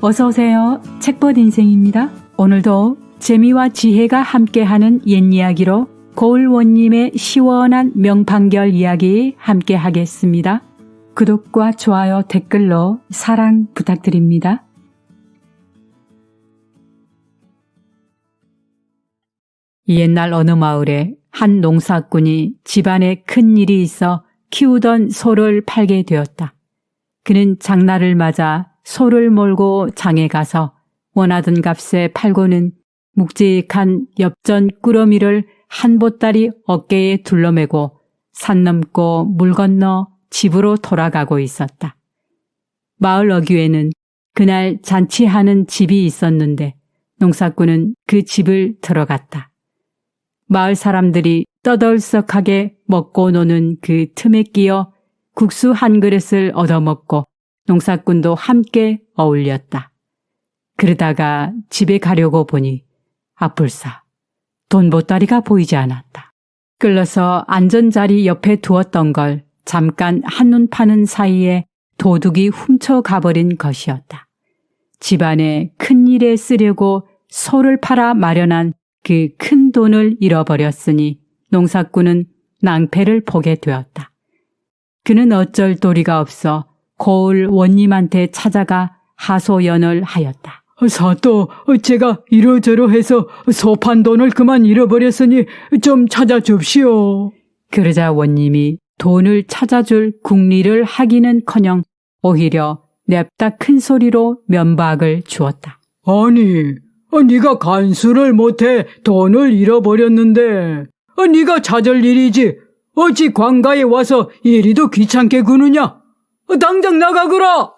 어서 오세요. 책벗 인생입니다. 오늘도 재미와 지혜가 함께하는 옛 이야기로 고을원님의 시원한 명판결 이야기 함께 하겠습니다. 구독과 좋아요, 댓글로 사랑 부탁드립니다. 옛날 어느 마을에 한 농사꾼이 집안에 큰 일이 있어 키우던 소를 팔게 되었다. 그는 장날을 맞아 소를 몰고 장에 가서 원하던 값에 팔고는 묵직한 엽전 꾸러미를 한 보따리 어깨에 둘러매고 산 넘고 물 건너 집으로 돌아가고 있었다. 마을 어귀에는 그날 잔치하는 집이 있었는데 농사꾼은 그 집을 들어갔다. 마을 사람들이 떠들썩하게 먹고 노는 그 틈에 끼어 국수 한 그릇을 얻어먹고 농사꾼도 함께 어울렸다. 그러다가 집에 가려고 보니 아뿔싸 돈 보따리가 보이지 않았다. 끌러서 안전자리 옆에 두었던 걸 잠깐 한눈 파는 사이에 도둑이 훔쳐 가버린 것이었다. 집안에 큰 일에 쓰려고 소를 팔아 마련한 그 큰 돈을 잃어버렸으니 농사꾼은 낭패를 보게 되었다. 그는 어쩔 도리가 없어 고을 원님한테 찾아가 하소연을 하였다. 사또, 제가 이러저러 해서 소판 돈을 그만 잃어버렸으니 좀 찾아줍시오. 그러자 원님이 돈을 찾아줄 국리를 하기는커녕 오히려 냅다 큰 소리로 면박을 주었다. 아니, 네가 간수를 못해 돈을 잃어버렸는데 네가 찾을 일이지 어찌 관가에 와서 이리도 귀찮게 구느냐? 당장 나가거라!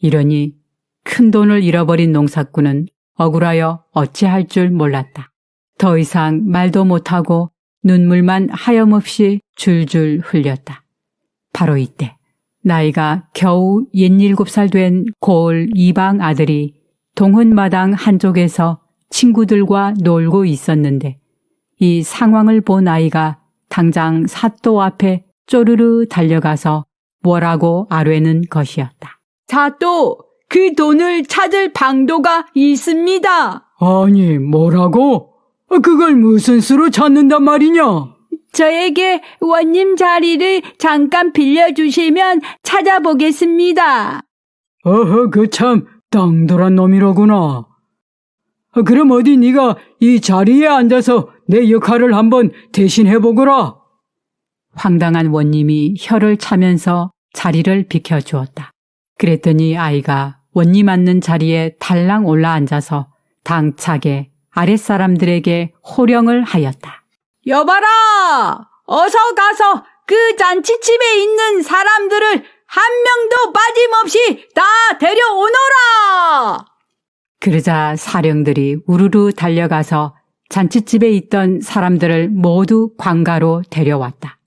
이러니 큰 돈을 잃어버린 농사꾼은 억울하여 어찌할 줄 몰랐다. 더 이상 말도 못하고 눈물만 하염없이 줄줄 흘렸다. 바로 이때 나이가 겨우 옛일곱 살된 고을 이방 아들이 동훈마당 한쪽에서 친구들과 놀고 있었는데 이 상황을 본 아이가 당장 사또 앞에 쪼르르 달려가서 뭐라고 아뢰는 것이었다. 사또, 그 돈을 찾을 방도가 있습니다. 아니, 뭐라고? 그걸 무슨 수로 찾는단 말이냐? 저에게 원님 자리를 잠깐 빌려주시면 찾아보겠습니다. 어허, 그 참 땅돌한 놈이로구나. 그럼 어디 네가 이 자리에 앉아서 내 역할을 한번 대신해보거라. 황당한 원님이 혀를 차면서 자리를 비켜주었다. 그랬더니 아이가 원님 앉는 자리에 달랑 올라 앉아서 당차게 아랫사람들에게 호령을 하였다. 여봐라! 어서 가서 그 잔치집에 있는 사람들을 한 명도 빠짐없이 다 데려오너라! 그러자 사령들이 우르르 달려가서 잔치집에 있던 사람들을 모두 관가로 데려왔다.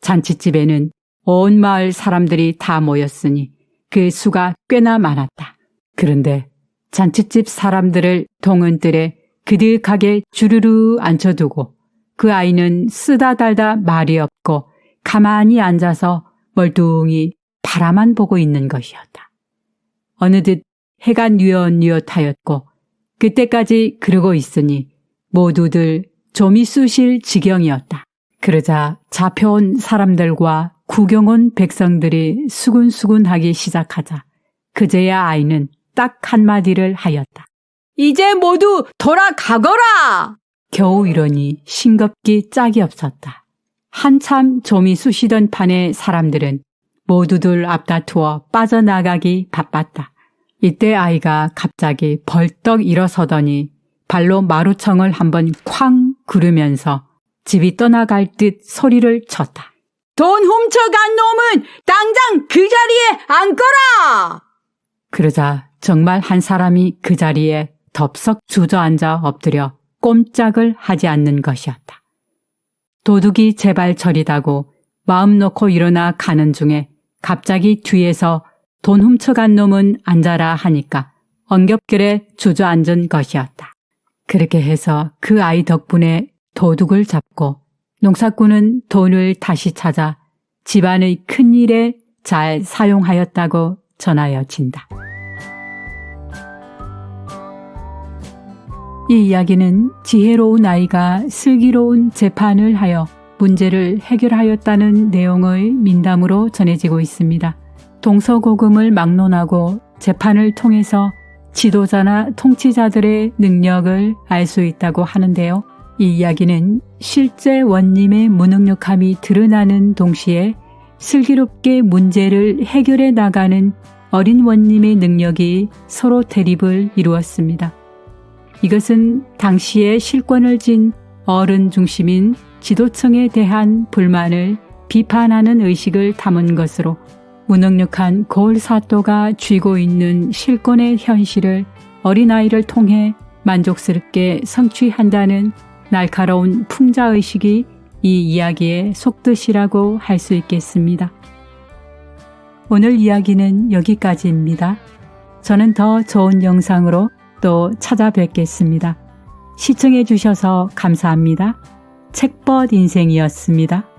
잔치집에는 온 마을 사람들이 다 모였으니 그 수가 꽤나 많았다. 그런데 잔치집 사람들을 동은들에 그득하게 주르르 앉혀두고 그 아이는 쓰다 달다 말이 없고 가만히 앉아서 멀뚱히 바라만 보고 있는 것이었다. 어느덧 해가 뉘엿뉘엿하였고 그때까지 그러고 있으니 모두들 좀이 쑤실 지경이었다. 그러자 잡혀온 사람들과 구경 온 백성들이 수군수군하기 시작하자 그제야 아이는 딱 한마디를 하였다. 이제 모두 돌아가거라! 겨우 이러니 싱겁기 짝이 없었다. 한참 좀이 쑤시던 판의 사람들은 모두들 앞다투어 빠져나가기 바빴다. 이때 아이가 갑자기 벌떡 일어서더니 발로 마루청을 한번 쾅 구르면서 집이 떠나갈 듯 소리를 쳤다. 돈 훔쳐간 놈은 당장 그 자리에 앉거라! 그러자 정말 한 사람이 그 자리에 덥석 주저앉아 엎드려 꼼짝을 하지 않는 것이었다. 도둑이 제발 저리다고 마음 놓고 일어나 가는 중에 갑자기 뒤에서 돈 훔쳐간 놈은 앉아라 하니까 엉겹결에 주저앉은 것이었다. 그렇게 해서 그 아이 덕분에 도둑을 잡고 농사꾼은 돈을 다시 찾아 집안의 큰 일에 잘 사용하였다고 전하여진다. 이 이야기는 지혜로운 아이가 슬기로운 재판을 하여 문제를 해결하였다는 내용의 민담으로 전해지고 있습니다. 동서고금을 막론하고 재판을 통해서 지도자나 통치자들의 능력을 알 수 있다고 하는데요. 이 이야기는 실제 원님의 무능력함이 드러나는 동시에 슬기롭게 문제를 해결해 나가는 어린 원님의 능력이 서로 대립을 이루었습니다. 이것은 당시에 실권을 진 어른 중심인 지도층에 대한 불만을 비판하는 의식을 담은 것으로 무능력한 거울 사또가 쥐고 있는 실권의 현실을 어린아이를 통해 만족스럽게 성취한다는 날카로운 풍자의식이 이 이야기의 속뜻이라고 할 수 있겠습니다. 오늘 이야기는 여기까지입니다. 저는 더 좋은 영상으로 또 찾아뵙겠습니다. 시청해 주셔서 감사합니다. 책벗 인생이었습니다.